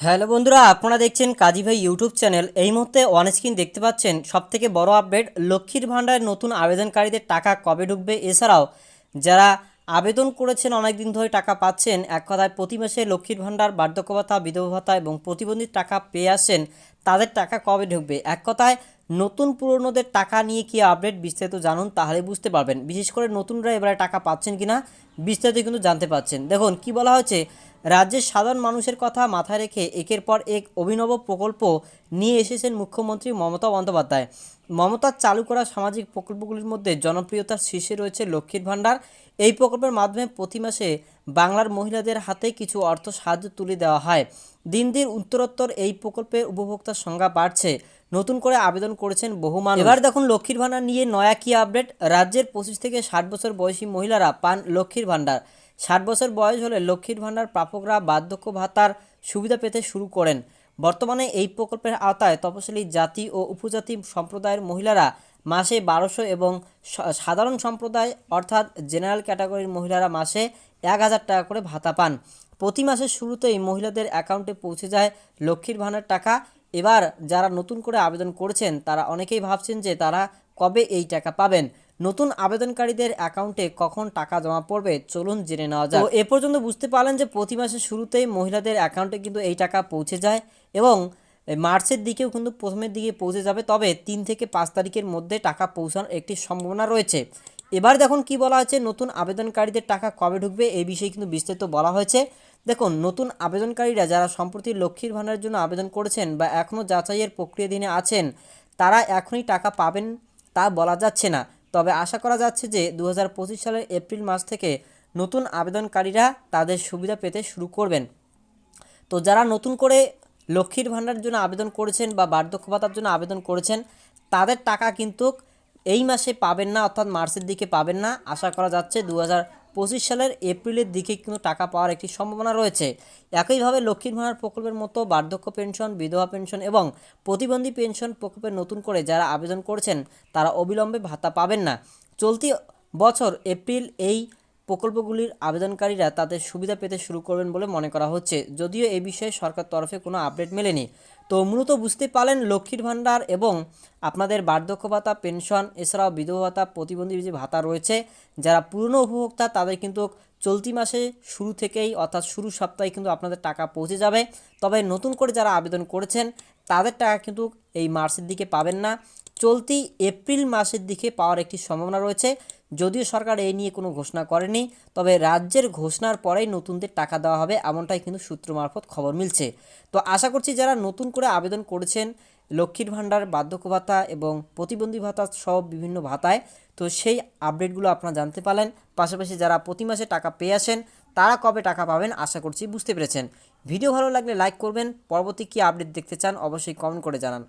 Hello বন্ধুরা, আপনারা দেখছেন কাজী ভাই ইউটিউব চ্যানেল। এই মুহূর্তে অন স্ক্রিন দেখতে পাচ্ছেন সবথেকে বড় আপডেট লক্ষ্মীর ভাণ্ডারের নতুন আবেদনকারীদের টাকা কবে ঢুকবে এছাড়াও যারা আবেদন করেছেন অনেক দিন ধরে টাকা পাচ্ছেন, এক কথায় প্রতি মাসে লক্ষ্মীর ভাণ্ডার বার্ধক্য ভাতা বিধবা ভাতা এবং প্রতিবন্ধীর টাকা পেয়ে আসেন তাদের টাকা কবে ঢুকবে? এক কথায় নতুন পুরনোদের টাকা নিয়ে কি আপডেট বিস্তারিত জানুন তাহলে বুঝতে পারবেন। বিশেষ করে নতুনরা এবারে টাকা পাচ্ছেন কিনা বিস্তারিত কিন্তু জানতে পাচ্ছেন। দেখুন, কি বলা হয়েছে রাজ্যের সাধারণ মানুষের কথা মাথায় রেখে একের পর এক অভিনব প্রকল্প নিয়ে এসেছেন মুখ্যমন্ত্রী মমতা বন্দ্যোপাধ্যায়। মমতার চালু করা সামাজিক প্রকল্পগুলির মধ্যে জনপ্রিয়তার শীর্ষে রয়েছে লক্ষ্মীর ভাণ্ডার। এই প্রকল্পের মাধ্যমে প্রতি মাসে বাংলার মহিলাদের হাতে কিছু অর্থ সাহায্য তুলে দেওয়া হয়। দিন দিন উত্তরোত্তর এই প্রকল্পের উপভোক্তার সংখ্যা বাড়ছে। নতুন করে আবেদন করেছেন বহু মানুষ। এবার দেখুন লক্ষ্মীর ভাণ্ডার নিয়ে নয়া কি আপডেট? রাজ্যের পঁচিশ থেকে ষাট বছর বয়সী মহিলারা পান লক্ষ্মীর ভাণ্ডার। ষাট বছর বয়স হলে লক্ষ্মীর ভাণ্ডার প্রাপকরা বার্ধক্য ভাতার সুবিধা পেতে শুরু করেন। বর্তমানে এই প্রকল্পের আওতায় তপশিলি জাতি ও উপজাতি সম্প্রদায়ের মহিলারা মাসে বারোশো এবং সাধারণ সম্প্রদায় অর্থাৎ জেনারেল ক্যাটাগরির মহিলারা মাসে এক হাজার টাকা করে ভাতা পান। প্রতি মাসের শুরুতেই মহিলাদের অ্যাকাউন্টে পৌঁছে যায় লক্ষ্মীর ভাণ্ডার টাকা। এবার যারা নতুন করে আবেদন করেছেন, তারা অনেকেই ভাবছেন যে তারা কবে এই টাকা পাবেন। নতুন আবেদনকারীদের অ্যাকাউন্টে কখন টাকা জমা পড়বে চলুন জেনে নেওয়া যাক। তো এ পর্যন্ত বুঝতে পারলেন যে প্রতি মাসের শুরুতেই মহিলাদের অ্যাকাউন্টে কিন্তু এই টাকা পৌঁছে যায় এবং মার্চের দিকেও কিন্তু প্রথমের দিকে পৌঁছে যাবে তবে তিন থেকে পাঁচ তারিখের মধ্যে টাকা পৌঁছানোর একটি সম্ভাবনা রয়েছে। এবার দেখুন কি বলা হয়েছে নতুন আবেদনকারীদের টাকা কবে ঢুকবে এই বিষয়ে কিন্তু বিস্তারিত বলা হয়েছে। দেখুন নতুন আবেদনকারীরা যারা সম্প্রতি লক্ষ্মীর ভাণ্ডারের জন্য আবেদন করেছেন বা এখনও যাচাইয়ের প্রক্রিয়াধীনে আছেন তারা এখনই টাকা পাবেন তা বলা যাচ্ছে না। তবে আশা করা যাচ্ছে যে দু হাজার পঁচিশ সালের এপ্রিল মাস থেকে নতুন আবেদনকারীরা তাদের সুবিধা পেতে শুরু করবেন। তো যারা নতুন করে লক্ষ্মীর ভাণ্ডারের জন্য আবেদন করেছেন বা বার্ধক্য ভাতার জন্য আবেদন করেছেন, তাদের টাকা কিন্তু এই মাসে পাবেন না, অর্থাৎ মার্চের দিকে পাবেন না। আশা করা যাচ্ছে দু পঁচিশ সালের এপ্রিলের দিকে কিন্তু টাকা পাওয়ার একটি সম্ভাবনা রয়েছে। একইভাবে লক্ষ্মীর ভাণ্ডার প্রকল্পের মতো বার্ধক্য পেনশন, বিধবা পেনশন এবং প্রতিবন্ধী পেনশন প্রকল্পে নতুন করে যারা আবেদন করছেন, তারা অবিলম্বে ভাতা পাবেন না। চলতি বছর এপ্রিল এই প্রকল্পগুলির আবেদনকারীরা তাদের সুবিধা পেতে শুরু করবেন বলে মনে করা হচ্ছে। যদিও এ বিষয়ে সরকার তরফে কোনো আপডেট মেলেনি। তো মূলত বুঝতে পারলেন লক্ষ্মীর ভাণ্ডার এবং আপনাদের বার্ধক্য ভাতা পেনশন, এছাড়াও বিধবা ভাতা, প্রতিবন্ধী যে ভাতা রয়েছে, যারা পুরনো উপভোক্তা তাদের কিন্তু চলতি মাসে শুরু থেকেই অর্থাৎ শুরু সপ্তাহে কিন্তু আপনাদের টাকা পৌঁছে যাবে। তবে নতুন করে যারা আবেদন করেছেন তাদের টাকা কিন্তু এই মার্চের দিকে পাবেন না। চলতি এপ্রিল মাসের দিকে পাওয়ার একটি সম্ভাবনা রয়েছে। যদিও সরকার এই নিয়ে কোনো ঘোষণা করেনি, তবে রাজ্যের ঘোষণার পরেই নতুনদের টাকা দেওয়া হবে এমনটাই কিন্তু সূত্র মারফত খবর মিলছে। তো আশা করছি যারা নতুন করে আবেদন করেছেন, লক্ষ্মীর ভাণ্ডার, বার্ধক্য ভাতা এবং প্রতিবন্ধী ভাতা সব বিভিন্ন ভাতায়, তো সেই আপডেটগুলো আপনারা জানতে পারলেন। পাশাপাশি যারা প্রতি মাসে টাকা পেয়ে আসেন তারা কবে টাকা পাবেন আশা করছি বুঝতে পেরেছেন। ভিডিও ভালো লাগলে লাইক করবেন, পরবর্তী কী আপডেট দেখতে চান অবশ্যই কমেন্ট করে জানান।